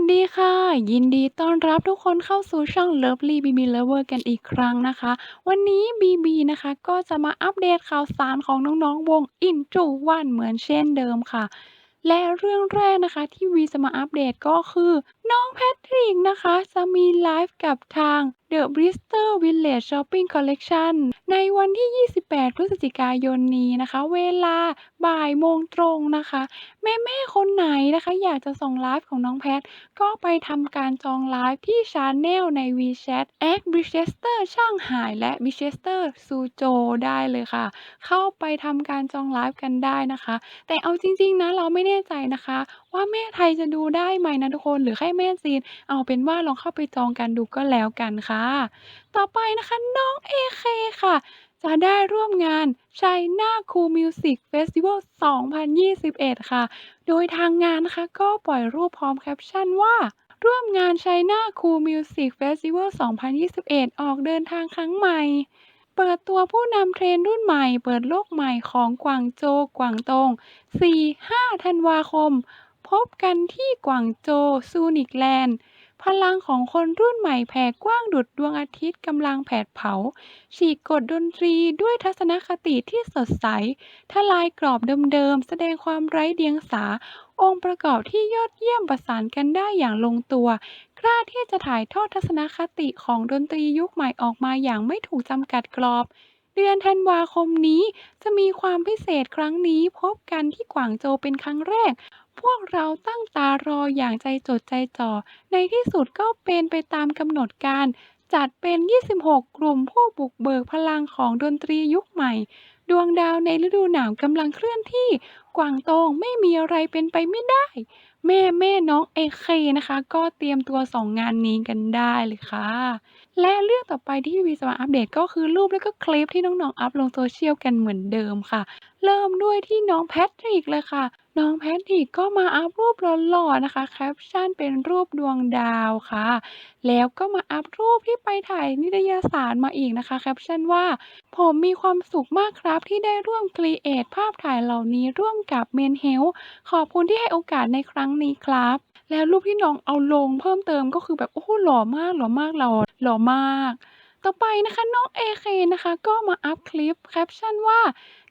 สดีค่ะ ยินดีต้อนรับทุกคนเข้าสู่ช่อง Lovely BB Lover กันอีกครั้งนะคะ วันนี้ BB นะคะก็จะมาอัปเดตข่าวสารของน้องๆวงอินจูวันเหมือนเช่นเดิมค่ะ และเรื่องแรกนะคะที่วีจะมาอัปเดตก็คือ น้องแพทริกนะคะ จะมีไลฟ์กับทาง The Bristol Village Shopping Collection ในวันที่ 28 พฤศจิกายนนี้นะคะ เวลาบ่ายโมงตรงนะคะ แม่ๆคนไหนนะคะ อยากจะส่งไลฟ์ของน้องแพท ก็ไปทำการจองไลฟ์ที่ชาแนลใน WeChat แอด Bicester ช่างหายและ Bicester ซูโจได้เลยค่ะ เข้าไปทำการจองไลฟ์กันได้นะคะ แต่เอาจริง ๆ นะ เราไม่แน่ใจนะคะว่าแม่ไทยจะดูได้ไหมนะทุกคน หรือแค่แม่จีน เอาเป็นว่าลองเข้าไปจองกันดูก็แล้วกันค่ะ ต่อไปนะคะน้องเอเคค่ะ จะได้ร่วมงาน China Cool Music Festival 2021 ค่ะ โดยทางงานนะคะก็ปล่อยรูปพร้อมแคปชั่นว่าร่วมงาน China Cool Music Festival 2021 ออกเดินทางครั้งใหม่ เปิดตัวผู้นำเทรนด์รุ่นใหม่ เปิดโลกใหม่ของกวางโจวกวางตง 4-5 ธันวาคม พบกันที่กวางโจวซูนิกแลนด์ พลังของคนรุ่นใหม่แผ่กว้างดุจดวงอาทิตย์กำลังแผดเผา ฉีกกฎดนตรีด้วยทัศนคติที่สดใส ทลายกรอบเดิมๆ แสดงความไร้เดียงสา องค์ประกอบที่ยอดเยี่ยมประสานกันได้อย่างลงตัว กล้าที่จะถ่ายทอดทัศนคติของดนตรียุคใหม่ออกมาอย่างไม่ถูกจำกัดกรอบเดือนธันวาคมนี้จะมีความพิเศษครั้งนี้พบกันที่กวางโจวเป็นครั้งแรกพวกเราตั้งตารออย่างใจจดใจจ่อ ในที่สุดก็เป็นไปตามกำหนดการ จัดเป็น 26 กลุ่มผู้บุกเบิกพลังของดนตรียุคใหม่ ดวงดาวในฤดูหนาวกำลังเคลื่อนที่ กวางตงไม่มีอะไรเป็นไปไม่ได้ แม่แม่น้องเอเคนะคะ ก็เตรียมตัวสองงานนี้กันได้เลยค่ะ และเรื่องต่อไปที่พี่วีจะมาอัปเดตก็คือรูปแล้วก็คลิปที่น้องๆอัพลงโซเชียลกันเหมือนเดิมค่ะ เริ่มด้วยที่น้องแพทริกเลยค่ะ น้องแพทริกก็มาอัพรูปหล่อ ๆ นะคะ แคปชั่นเป็นรูปดวงดาวค่ะ แล้วก็มาอัพรูปที่ไปถ่ายนิตยสารมาอีกนะคะ แคปชั่นว่า ผมมีความสุขมากครับที่ได้ร่วมครีเอทภาพถ่ายเหล่านี้ร่วมกับเมนเฮลขอบคุณที่ให้โอกาสในครั้งนี้ครับ แล้วรูปที่น้องเอาลงเพิ่มเติมก็คือแบบโอ้โหหล่อมากหล่อมากหล่อหล่อมาก ต่อไปนะคะน้องเอเคนะคะ ก็มาอัพคลิปแคปชั่นว่า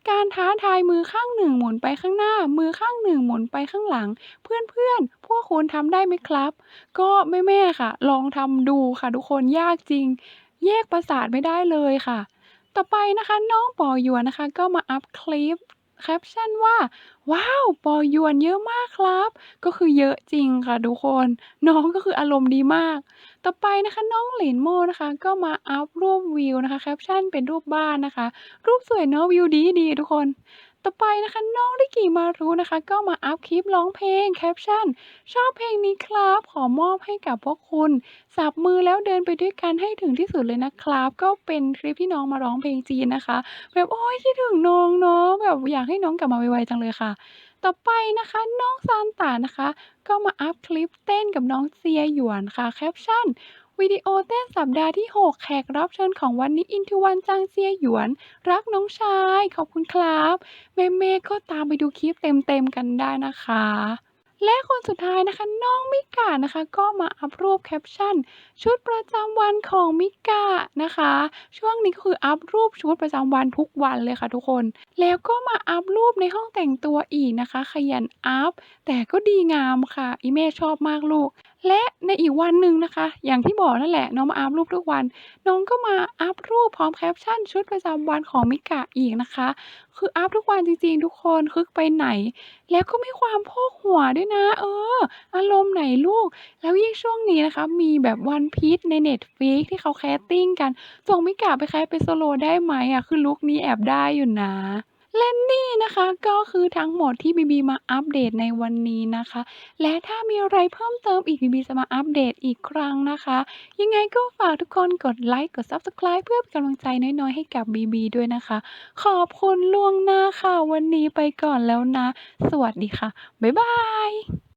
การท้าทายมือข้างหนึ่งหมุนไปข้างหน้า มือข้างหนึ่งหมุนไปข้างหลัง เพื่อนๆ พวกคุณทำได้ไหมครับ ก็แม่ๆค่ะ ลองทำดูค่ะทุกคนยากจริง แยกประสาทไม่ได้เลยค่ะ ต่อไปนะคะน้องปอหยวนนะคะ ก็มาอัพคลิป แคปชั่นว่า ว้าว ปอยวนเยอะมากครับ ก็คือเยอะจริงค่ะทุกคน น้องก็คืออารมณ์ดีมาก ต่อไปนะคะน้องหลินโมนะคะ ก็มาอัพรูปวิวนะคะแคปชั่นเป็นรูปบ้านนะคะ รูปสวยเนาะวิวดีดีทุกคน ต่อไปนะคะน้องริกิมารุนะคะ ก็มาอัพคลิปร้องเพลงแคปชั่น ชอบเพลงนี้ครับ ขอมอบให้กับพวกคุณ สับมือแล้วเดินไปด้วยกันให้ถึงที่สุดเลยนะครับ ก็เป็นคลิปที่น้องมาร้องเพลงจีนนะคะ แบบโอ๊ยคิดถึงน้องเนาะแบบอยากให้น้องกลับมาไวๆจังเลยค่ะ ต่อไปนะคะน้องซานตานะคะ ก็มาอัพคลิปเต้นกับน้องเซียหยวนค่ะแคปชั่น วิดีโอเต้นสัปดาห์ที่ 6 แขกรับเชิญของวันนี้อินทวันจางเซียหยวน รักน้องชาย ขอบคุณครับแม่ๆก็ตามไปดูคลิปเต็มๆกันได้นะคะ และคนสุดท้ายนะคะ น้องมิกานะคะ ก็มาอัพรูปแคปชั่น ชุดประจำวันของมิกานะคะ ช่วงนี้ก็คืออัพรูปชุดประจำวันทุกวันเลยค่ะทุกคน แล้วก็มาอัพรูปในห้องแต่งตัวอีกนะคะ ขยันอัพแต่ก็ดีงามค่ะอีเม่ชอบมากลูก และในอีกวันหนึ่งนะคะ อย่างที่บอกนั่นแหละ น้องมาอัพรูปทุกวัน น้องก็มาอัพรูปพร้อมแคปชั่นชุดประจำวันของมิกาอีกนะคะ คืออัพทุกวันจริงๆ ทุกคนคึกไปไหน แล้วก็มีความโพกหัวด้วยนะ เออ อารมณ์ไหนลูก แล้วยิ่งช่วงนี้นะคะ มีแบบ One Piece ใน Netflix ที่เขาแคสติ้งกันส่งมิกาไปแคสเป็นโซโลได้ไหมอะคือลุกนี้แอบได้อยู่นะ และนี่นะคะก็คือทั้งหมดที่บีบีมาอัปเดตในวันนี้นะคะ และถ้ามีอะไรเพิ่มเติมอีกบีบีจะมาอัปเดตอีกครั้งนะคะ ยังไงก็ฝากทุกคนกดไลค์กด Subscribe เพื่อเป็นกำลังใจน้อยๆให้กับบีบีด้วยนะคะ ขอบคุณล่วงหน้าค่ะ วันนี้ไปก่อนแล้วนะ สวัสดีค่ะ บ๊ายบาย